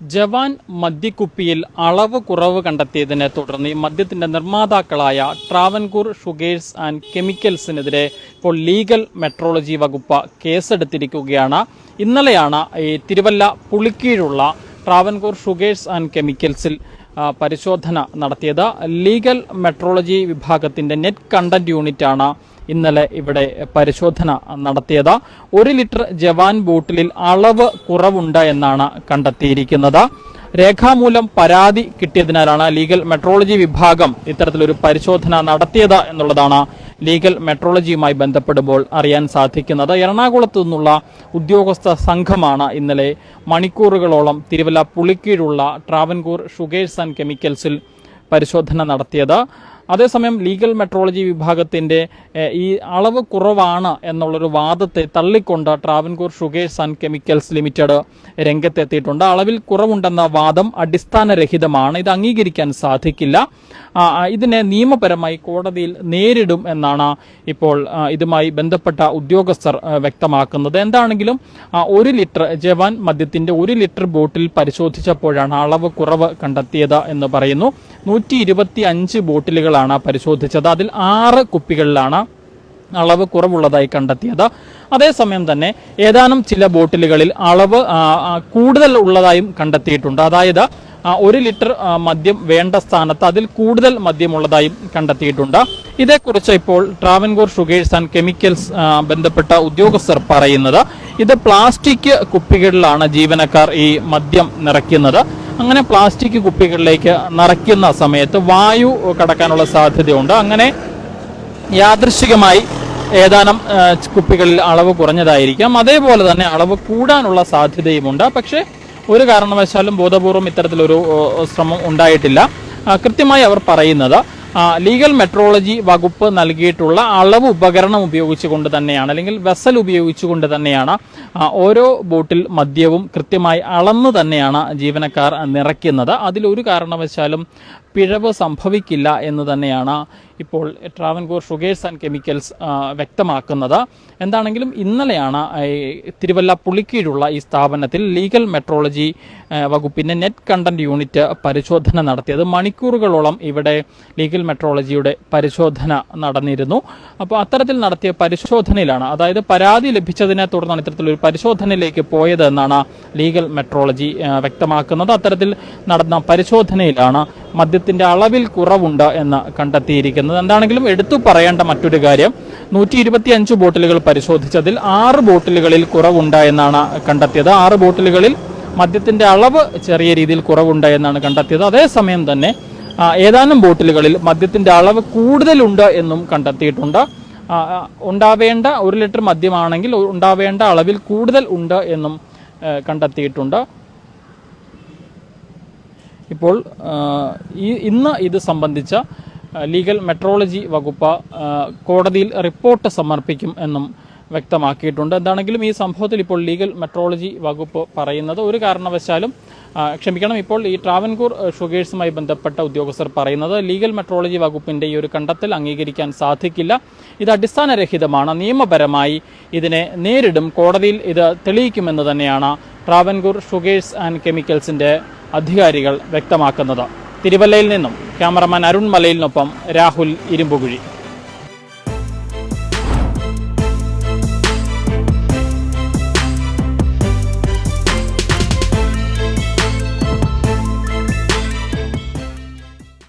ജവാൻ മദ്യക്കുപ്പിയിൽ അളവ് കുറവ് കണ്ടെത്തിയതിനെ തുടർന്ന് മദ്യത്തിന്റെ നിർമ്മാതാക്കളായ ട്രാവൻകൂർ ഷുഗേഴ്സ് ആൻഡ് കെമിക്കൽസിനെതിരെ ഇപ്പോൾ ലീഗൽ മെട്രോളജി വകുപ്പ് കേസെടുത്തിരിക്കുകയാണ്. ഇന്നലെയാണ് ഈ തിരുവല്ല പുളിക്കീഴുള്ള ട്രാവൻകൂർ ഷുഗേഴ്സ് ആൻഡ് കെമിക്കൽസിൽ പരിശോധന നടത്തിയത്. ലീഗൽ മെട്രോളജി വിഭാഗത്തിന്റെ നെറ്റ് കണ്ടന്റ് യൂണിറ്റാണ് ഇന്നലെ ഇവിടെ പരിശോധന നടത്തിയത്. ഒരു ലിറ്റർ ജവാൻ ബോട്ടിലിൽ അളവ് കുറവുണ്ട് എന്നാണ് കണ്ടെത്തിയിരിക്കുന്നത്. രേഖാമൂലം പരാതി കിട്ടിയതിനാലാണ് ലീഗൽ മെട്രോളജി വിഭാഗം ഇത്തരത്തിലൊരു പരിശോധന നടത്തിയത് എന്നുള്ളതാണ് ലീഗൽ മെട്രോളജിയുമായി ബന്ധപ്പെടുമ്പോൾ അറിയാൻ സാധിക്കുന്നത്. എറണാകുളത്തു നിന്നുള്ള ഉദ്യോഗസ്ഥ സംഘമാണ് ഇന്നലെ മണിക്കൂറുകളോളം തിരുവല്ല പുളിക്കീഴുള്ള ട്രാവൻകൂർ ഷുഗേഴ്സ് ആൻഡ് കെമിക്കൽസിൽ പരിശോധന നടത്തിയത്. അതേസമയം ലീഗൽ മെട്രോളജി വിഭാഗത്തിന്റെ ഈ അളവ് കുറവാണ് എന്നുള്ളൊരു വാദത്തെ തള്ളിക്കൊണ്ട് Travancore sugars and chemicals limited രംഗത്തെത്തിയിട്ടുണ്ട്. അളവിൽ കുറവുണ്ടെന്ന വാദം അടിസ്ഥാനരഹിതമാണ്. ഇത് അംഗീകരിക്കാൻ സാധിക്കില്ല. ഇതിനെ നിയമപരമായി കോടതിയിൽ നേരിടും എന്നാണ് ഇപ്പോൾ ഇതുമായി ബന്ധപ്പെട്ട ഉദ്യോഗസ്ഥർ വ്യക്തമാക്കുന്നത്. എന്താണെങ്കിലും ഒരു ലിറ്റർ ജവാൻ മദ്യത്തിന്റെ ഒരു ലിറ്റർ ബോട്ടിൽ പരിശോധിച്ചപ്പോഴാണ് അളവ് കുറവ് കണ്ടെത്തിയത് എന്ന് പറയുന്നു. നൂറ്റി ഇരുപത്തി അഞ്ച് ബോട്ടിലുകളാണ് പരിശോധിച്ചത്. അതിൽ ആറ് കുപ്പികളിലാണ് അളവ് കുറവുള്ളതായി കണ്ടെത്തിയത്. അതേസമയം തന്നെ ഏതാനും ചില ബോട്ടിലുകളിൽ അളവ് കൂടുതൽ ഉള്ളതായും കണ്ടെത്തിയിട്ടുണ്ട്. അതായത് ഒരു ലിറ്റർ മദ്യം വേണ്ട സ്ഥാനത്ത് അതിൽ കൂടുതൽ മദ്യമുള്ളതായും കണ്ടെത്തിയിട്ടുണ്ട്. ഇതേക്കുറിച്ച് ഇപ്പോൾ ട്രാവൻകൂർ ഷുഗേഴ്സ് ആൻഡ് കെമിക്കൽസ് ബന്ധപ്പെട്ട ഉദ്യോഗസ്ഥർ പറയുന്നത്. ഇത് പ്ലാസ്റ്റിക് കുപ്പികളിലാണ് ജീവനക്കാർ ഈ മദ്യം നിറയ്ക്കുന്നത്. അങ്ങനെ പ്ലാസ്റ്റിക് കുപ്പികളിലേക്ക് നിറയ്ക്കുന്ന സമയത്ത് വായു കടക്കാനുള്ള സാധ്യതയുണ്ട്. അങ്ങനെ യാദൃശികമായി ഏതാനും കുപ്പികളിൽ അളവ് കുറഞ്ഞതായിരിക്കാം. അതേപോലെ തന്നെ അളവ് കൂടാനുള്ള സാധ്യതയുമുണ്ട്. പക്ഷേ ഒരു കാരണവശാലും ബോധപൂർവം ഇത്തരത്തിലൊരു ശ്രമം ഉണ്ടായിട്ടില്ല. കൃത്യമായി അവർ പറയുന്നത് ലീഗൽ മെട്രോളജി വകുപ്പ് നൽകിയിട്ടുള്ള അളവ് ഉപകരണം ഉപയോഗിച്ചുകൊണ്ട് തന്നെയാണ് അല്ലെങ്കിൽ വെസൽ ഉപയോഗിച്ചുകൊണ്ട് തന്നെയാണ് ഓരോ ബോട്ടിൽ മദ്യവും കൃത്യമായി അളന്ന് തന്നെയാണ് ജീവനക്കാർ നിറയ്ക്കുന്നത്. അതിലൊരു കാരണവശാലും പിഴവ് സംഭവിക്കില്ല എന്ന് തന്നെയാണ് ഇപ്പോൾ ട്രാവൻകൂർ ഷുഗേഴ്സ് ആൻഡ് കെമിക്കൽസ് വ്യക്തമാക്കുന്നത്. എന്താണെങ്കിലും ഇന്നലെയാണ് തിരുവല്ല പുളിക്കീഴുള്ള ഈ സ്ഥാപനത്തിൽ ലീഗൽ മെട്രോളജി വകുപ്പിന്റെ നെറ്റ് കണ്ടന്റ് യൂണിറ്റ് പരിശോധന നടത്തിയത്. മണിക്കൂറുകളോളം ഇവിടെ ലീഗൽ മെട്രോളജിയുടെ പരിശോധന നടന്നിരുന്നു. അപ്പോൾ അത്തരത്തിൽ നടത്തിയ പരിശോധനയിലാണ് അതായത് പരാതി ലഭിച്ചതിനെ തുടർന്നാണ് ഇത്തരത്തിലൊരു പരിശോധനയിലേക്ക് പോയത് എന്നാണ് ലീഗൽ മെട്രോളജി വ്യക്തമാക്കുന്നത്. അത്തരത്തിൽ നടന്ന പരിശോധനയിലാണ് മദ്യത്തിന്റെ അളവിൽ കുറവുണ്ട് എന്ന് കണ്ടെത്തിയിരിക്കുന്നത്. എന്താണെങ്കിലും എടുത്തു പറയേണ്ട മറ്റൊരു കാര്യം നൂറ്റി ഇരുപത്തി അഞ്ച് ബോട്ടിലുകൾ പരിശോധിച്ചതിൽ ആറ് ബോട്ടിലുകളിൽ കുറവുണ്ട് എന്നാണ് കണ്ടെത്തിയത്. ആറ് ബോട്ടിലുകളിൽ മദ്യത്തിന്റെ അളവ് ചെറിയ രീതിയിൽ കുറവുണ്ട് എന്നാണ് കണ്ടെത്തിയത്. അതേസമയം തന്നെ ഏതാനും ബോട്ടിലുകളിൽ മദ്യത്തിന്റെ അളവ് കൂടുതലുണ്ട് എന്നും കണ്ടെത്തിയിട്ടുണ്ട്. ഉണ്ടാവേണ്ട ഒരു ലിറ്റർ മദ്യമാണെങ്കിൽ ഉണ്ടാവേണ്ട അളവിൽ കൂടുതൽ ഉണ്ട് എന്നും കണ്ടെത്തിയിട്ടുണ്ട്. ഇപ്പോൾ ഈ ഇന്ന് ഇത് സംബന്ധിച്ച ലീഗൽ മെട്രോളജി വകുപ്പ് കോടതിയിൽ റിപ്പോർട്ട് സമർപ്പിക്കും എന്നും വ്യക്തമാക്കിയിട്ടുണ്ട്. എന്താണെങ്കിലും ഈ സംഭവത്തിൽ ഇപ്പോൾ ലീഗൽ മെട്രോളജി വകുപ്പ് പറയുന്നത് ഒരു കാരണവശാലും ക്ഷമിക്കണം ഇപ്പോൾ ഈ ട്രാവൻകൂർ ഷുഗേഴ്സുമായി ബന്ധപ്പെട്ട ഉദ്യോഗസ്ഥർ പറയുന്നത് ലീഗൽ മെട്രോളജി വകുപ്പിന്റെ ഈ ഒരു കണ്ടെത്തൽ അംഗീകരിക്കാൻ സാധിക്കില്ല. ഇത് അടിസ്ഥാനരഹിതമാണ്. നിയമപരമായി ഇതിനെ നേരിടും. കോടതിയിൽ ഇത് തെളിയിക്കുമെന്ന് തന്നെയാണ് ട്രാവൻകൂർ ഷുഗേഴ്സ് ആൻഡ് കെമിക്കൽസിന്റെ അധികാരികൾ വ്യക്തമാക്കുന്നത്. തിരുവല്ലയിൽ നിന്നും ക്യാമറമാൻ അരുൺ മലയിലിനൊപ്പം രാഹുൽ ഇരുമ്പുകുഴി.